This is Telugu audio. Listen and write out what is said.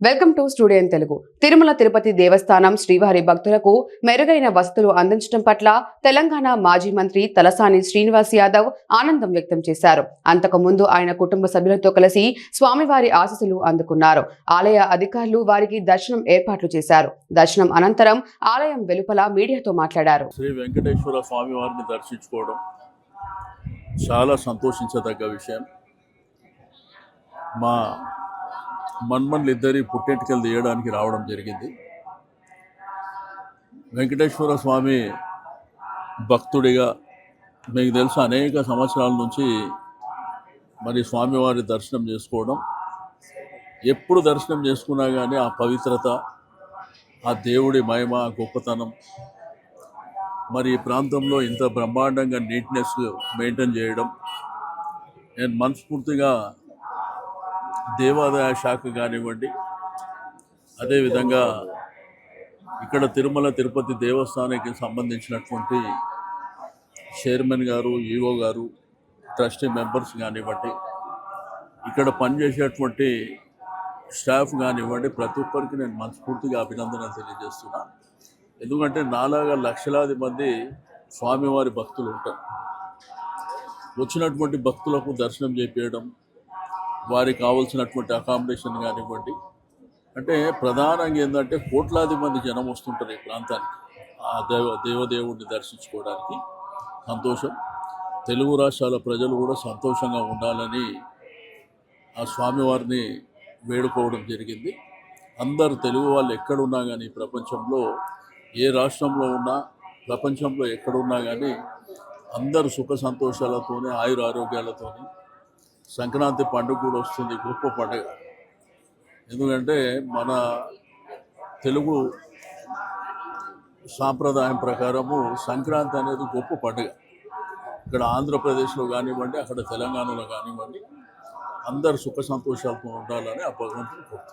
Welcome to studio Telugu. Tirumala Tirupati Devasthanam శ్రీవారి భక్తులకు మెరుగైన వసతులు అందించడం పట్ల తెలంగాణ మాజీ మంత్రి తలసాని శ్రీనివాస్ యాదవ్ ఆనందం వ్యక్తం చేశారు. అంతకుముందు ఆయన కుటుంబ సభ్యులతో కలిసి స్వామివారి ఆశీస్సులు అందుకున్నారు. ఆలయ అధికారులు వారికి దర్శనం ఏర్పాట్లు చేశారు. దర్శనం అనంతరం ఆలయం వెలుపల మీడియాతో మాట్లాడారు. శ్రీ వెంకటేశ్వర స్వామి వారిని దర్శించుకోవడం చాలా సంతోషించదగ్గ విషయం. మా మన్మన్లు ఇద్దరి పుట్టెంటికలు తీయడానికి రావడం జరిగింది. వెంకటేశ్వర స్వామి భక్తుడిగా మీకు తెలుసు అనేక సంవత్సరాల నుంచి మరి స్వామివారి దర్శనం చేసుకోవడం. ఎప్పుడు దర్శనం చేసుకున్నా కానీ ఆ పవిత్రత ఆ దేవుడి మహిమ గొప్పతనం మరి ఈ ప్రాంతంలో ఇంత బ్రహ్మాండంగా నీట్నెస్ మెయింటైన్ చేయడం. నేను మనస్ఫూర్తిగా దేవాదాయ శాఖ కానివ్వండి అదేవిధంగా ఇక్కడ తిరుమల తిరుపతి దేవస్థానానికి సంబంధించినటువంటి చైర్మన్ గారు ఈఓ గారు ట్రస్టీ మెంబర్స్ కానివ్వండి ఇక్కడ పనిచేసేటువంటి స్టాఫ్ కానివ్వండి ప్రతి ఒక్కరికి నేను మనస్ఫూర్తిగా అభినందన తెలియజేస్తున్నా. ఎందుకంటే నాలాగా లక్షలాది మంది స్వామివారి భక్తులు ఉంటారు. వచ్చినటువంటి భక్తులకు దర్శనం చేపించడం వారికి కావాల్సినటువంటి అకామిడేషన్ కానివ్వండి. అంటే ప్రధానంగా ఏంటంటే కోట్లాది మంది జనం వస్తుంటారు ఈ ప్రాంతానికి. ఆ దేవ దేవదేవుడిని దర్శించుకోవడానికి సంతోషం. తెలుగు రాష్ట్రాల ప్రజలు కూడా సంతోషంగా ఉండాలని ఆ స్వామివారిని వేడుకోవడం జరిగింది. అందరు తెలుగు వాళ్ళు ఎక్కడున్నా కానీ ప్రపంచంలో ఏ రాష్ట్రంలో ఉన్నా ప్రపంచంలో ఎక్కడున్నా కానీ అందరు సుఖ సంతోషాలతోనే ఆయుర ఆరోగ్యాలతోని సంక్రాంతి పండుగ కూడా వస్తుంది గొప్ప పండుగ. ఎందుకంటే మన తెలుగు సాంప్రదాయం ప్రకారము సంక్రాంతి అనేది గొప్ప పండుగ. ఇక్కడ ఆంధ్రప్రదేశ్లో కానివ్వండి అక్కడ తెలంగాణలో కానివ్వండి అందరు సుఖ సంతోషాలతో ఉండాలని ఆ భగవంతుని కోరుతుంది